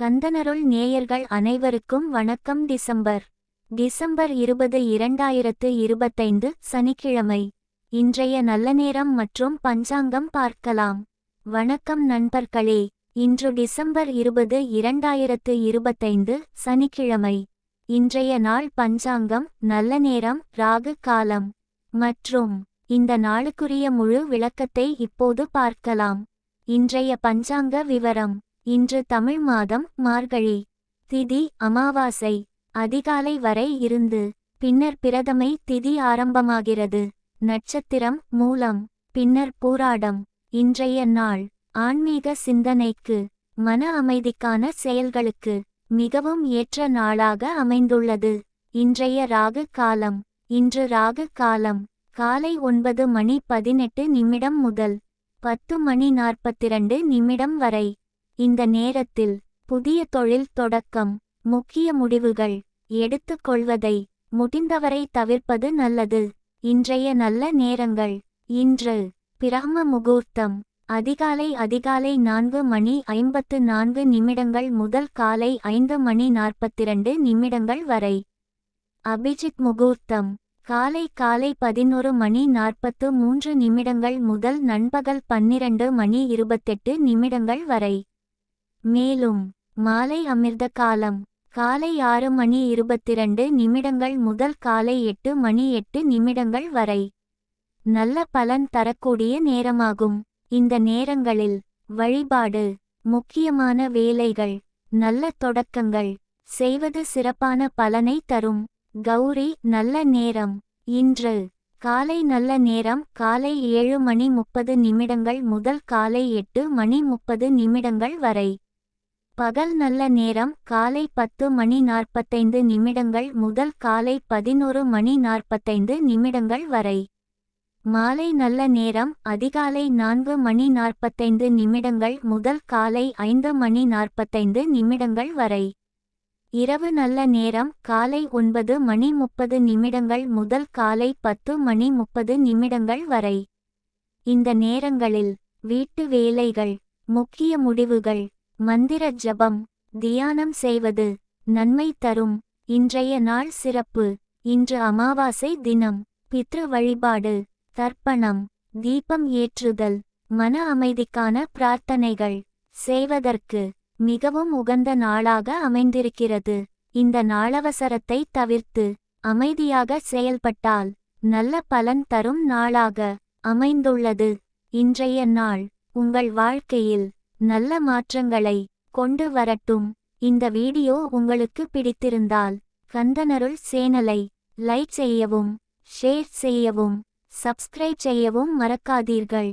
கந்தனருள் நேயர்கள் அனைவருக்கும் வணக்கம். டிசம்பர் டிசம்பர் இருபது இரண்டாயிரத்து இருபத்தைந்து சனிக்கிழமை. இன்றைய நல்ல நேரம் மற்றும் பஞ்சாங்கம் பார்க்கலாம். வணக்கம் நண்பர்களே இன்று டிசம்பர் இருபது இரண்டாயிரத்து இருபத்தைந்து சனிக்கிழமை. இன்றைய நாள் பஞ்சாங்கம் நல்ல நேரம் ராகு காலம். மற்றும் இந்த நாளுக்குரிய முழு விளக்கத்தை இப்போது பார்க்கலாம். இன்றைய பஞ்சாங்க விவரம். இன்று தமிழ் மாதம் மார்கழி திதி அமாவாசை அதிகாலை வரை இருந்து பின்னர் பிரதமை திதி ஆரம்பமாகிறது. நட்சத்திரம் மூலம் பின்னர் பூராடம் இன்றைய நாள் ஆன்மீக சிந்தனைக்கு மன அமைதிக்கான செயல்களுக்கு மிகவும் ஏற்ற நாளாக அமைந்துள்ளது. இன்றைய ராகு காலம் இன்று ராகு காலம் காலை ஒன்பது மணி பதினெட்டு நிமிடம் முதல் பத்து மணி நாற்பத்திரண்டு நிமிடம் வரை. இந்த நேரத்தில் புதிய தொழில் தொடக்கம் முக்கிய முடிவுகள் எடுத்துக்கொள்வதை முடிந்தவரை தவிர்ப்பது நல்லது. இன்றைய நல்ல நேரங்கள். இன்று பிரம்ம முகூர்த்தம். அதிகாலை அதிகாலை நான்கு மணி ஐம்பத்து நான்கு நிமிடங்கள் முதல் காலை ஐந்து மணி நாற்பத்திரண்டு நிமிடங்கள் வரை. அபிஜித் முகூர்த்தம். காலை காலை பதினொரு மணி நாற்பத்து மூன்று நிமிடங்கள் முதல் நண்பகல் பன்னிரண்டு மணி இருபத்தெட்டு நிமிடங்கள் வரை. மேலும் மாலை அமிர்த காலம் காலை ஆறு மணி இருபத்திரண்டு நிமிடங்கள் முதல் காலை எட்டு மணி எட்டு நிமிடங்கள் வரை. நல்ல பலன் தரக்கூடிய நேரமாகும். இந்த நேரங்களில் வழிபாடு முக்கியமான வேலைகள் நல்ல தொடக்கங்கள் செய்வது சிறப்பான பலனை தரும். கௌரி நல்ல நேரம். இன்று காலை நல்ல நேரம் காலை ஏழு மணி முப்பது நிமிடங்கள் முதல் காலை எட்டு மணி முப்பது நிமிடங்கள் வரை. பகல் நல்ல நேரம் காலை பத்து மணி நாற்பத்தைந்து நிமிடங்கள் முதல் காலை பதினோரு மணி நாற்பத்தைந்து நிமிடங்கள் வரை. மாலை நல்ல நேரம் அதிகாலை நான்கு மணி நாற்பத்தைந்து நிமிடங்கள் முதல் காலை ஐந்து மணி நாற்பத்தைந்து நிமிடங்கள் வரை. இரவு நல்ல நேரம் காலை ஒன்பது மணி முப்பது நிமிடங்கள் முதல் காலை பத்து மணி முப்பது நிமிடங்கள் வரை. இந்த நேரங்களில் வீட்டு வேலைகள் முக்கிய முடிவுகள் மந்திர ஜபம் தியானம் செய்வது நன்மை தரும். இன்றைய நாள் சிறப்பு. இன்று அமாவாசை தினம். பித்ரு வழிபாடு தர்ப்பணம் தீபம் ஏற்றுதல் மன அமைதிக்கான பிரார்த்தனைகள் செய்வதற்கு மிகவும் உகந்த நாளாக அமைந்திருக்கிறது. இந்த நாளவசரத்தை தவிர்த்து அமைதியாக செயல்பட்டால் நல்ல பலன் தரும் நாளாக அமைந்துள்ளது. இன்றைய நாள் உங்கள் வாழ்க்கையில் நல்ல மாற்றங்களை கொண்டு வரட்டும். இந்த வீடியோ உங்களுக்கு பிடித்திருந்தால் கந்தனருள் சேனலை லைக் செய்யவும் ஷேர் செய்யவும் சப்ஸ்கிரைப் செய்யவும் மறக்காதீர்கள்.